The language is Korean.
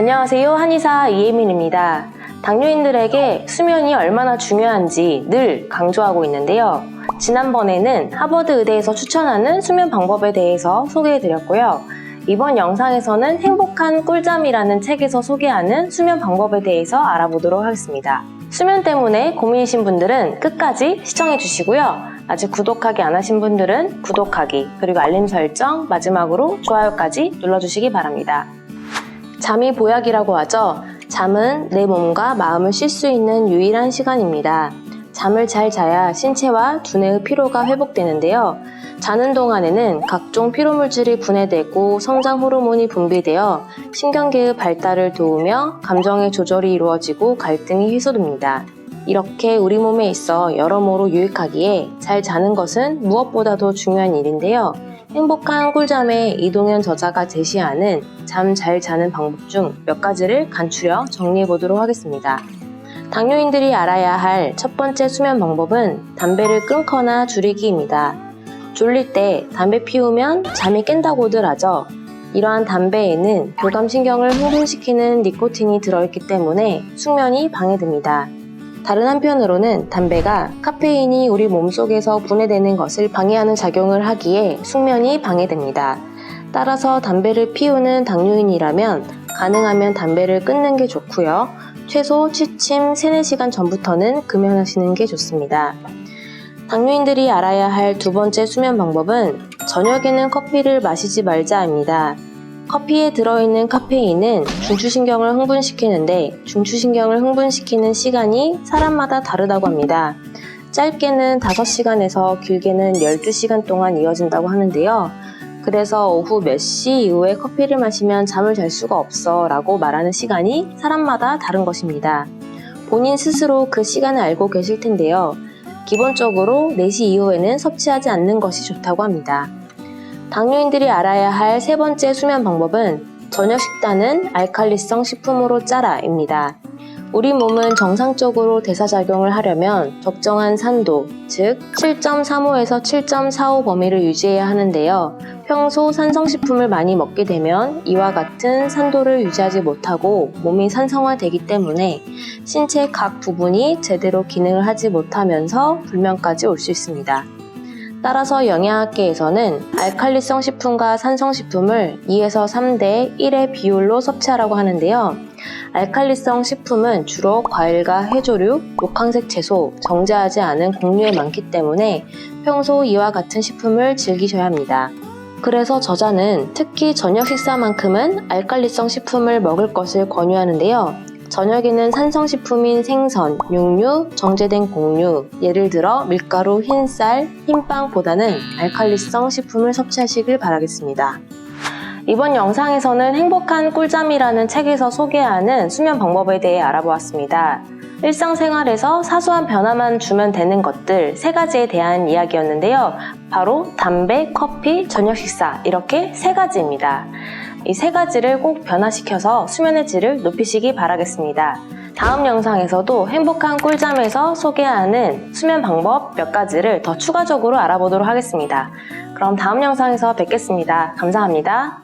안녕하세요. 한의사 이예민입니다. 당뇨인들에게 수면이 얼마나 중요한지 늘 강조하고 있는데요. 지난번에는 하버드 의대에서 추천하는 수면 방법에 대해서 소개해 드렸고요. 이번 영상에서는 행복한 꿀잠이라는 책에서 소개하는 수면 방법에 대해서 알아보도록 하겠습니다. 수면 때문에 고민이신 분들은 끝까지 시청해 주시고요. 아직 구독하기 안 하신 분들은 구독하기, 그리고 알림 설정, 마지막으로 좋아요까지 눌러주시기 바랍니다. 잠이 보약이라고 하죠. 잠은 내 몸과 마음을 쉴 수 있는 유일한 시간입니다. 잠을 잘 자야 신체와 두뇌의 피로가 회복되는데요. 자는 동안에는 각종 피로물질이 분해되고 성장 호르몬이 분비되어 신경계의 발달을 도우며 감정의 조절이 이루어지고 갈등이 해소됩니다. 이렇게 우리 몸에 있어 여러모로 유익하기에 잘 자는 것은 무엇보다도 중요한 일인데요. 행복한 꿀잠의 이동현 저자가 제시하는 잠 잘 자는 방법 중 몇 가지를 간추려 정리해 보도록 하겠습니다. 당뇨인들이 알아야 할 첫 번째 수면 방법은 담배를 끊거나 줄이기입니다. 졸릴 때 담배 피우면 잠이 깬다고들 하죠. 이러한 담배에는 교감신경을 흥분시키는 니코틴이 들어있기 때문에 숙면이 방해됩니다. 다른 한편으로는 담배가 카페인이 우리 몸속에서 분해되는 것을 방해하는 작용을 하기에 숙면이 방해됩니다. 따라서 담배를 피우는 당뇨인이라면 가능하면 담배를 끊는 게 좋고요. 최소 취침 3, 4시간 전부터는 금연하시는 게 좋습니다. 당뇨인들이 알아야 할 두 번째 수면 방법은 저녁에는 커피를 마시지 말자입니다. 커피에 들어있는 카페인은 중추신경을 흥분시키는데 중추신경을 흥분시키는 시간이 사람마다 다르다고 합니다. 짧게는 5시간에서 길게는 12시간 동안 이어진다고 하는데요. 그래서 오후 몇 시 이후에 커피를 마시면 잠을 잘 수가 없어 라고 말하는 시간이 사람마다 다른 것입니다. 본인 스스로 그 시간을 알고 계실 텐데요. 기본적으로 4시 이후에는 섭취하지 않는 것이 좋다고 합니다. 당뇨인들이 알아야 할 세 번째 수면 방법은 저녁 식단은 알칼리성 식품으로 짜라입니다. 우리 몸은 정상적으로 대사작용을 하려면 적정한 산도, 즉 7.35에서 7.45 범위를 유지해야 하는데요. 평소 산성식품을 많이 먹게 되면 이와 같은 산도를 유지하지 못하고 몸이 산성화되기 때문에 신체 각 부분이 제대로 기능을 하지 못하면서 불면까지 올 수 있습니다. 따라서 영양학계에서는 알칼리성 식품과 산성 식품을 2에서 3대 1의 비율로 섭취하라고 하는데요. 알칼리성 식품은 주로 과일과 해조류, 녹황색 채소, 정제하지 않은 곡류에 많기 때문에 평소 이와 같은 식품을 즐기셔야 합니다. 그래서 저자는 특히 저녁 식사만큼은 알칼리성 식품을 먹을 것을 권유하는데요. 저녁에는 산성식품인 생선, 육류, 정제된 곡류, 예를 들어 밀가루, 흰쌀, 흰빵보다는 알칼리성 식품을 섭취하시길 바라겠습니다. 이번 영상에서는 행복한 꿀잠이라는 책에서 소개하는 수면 방법에 대해 알아보았습니다. 일상생활에서 사소한 변화만 주면 되는 것들 세 가지에 대한 이야기였는데요. 바로 담배, 커피, 저녁 식사 이렇게 세 가지입니다. 이 세 가지를 꼭 변화시켜서 수면의 질을 높이시기 바라겠습니다. 다음 영상에서도 행복한 꿀잠에서 소개하는 수면 방법 몇 가지를 더 추가적으로 알아보도록 하겠습니다. 그럼 다음 영상에서 뵙겠습니다. 감사합니다.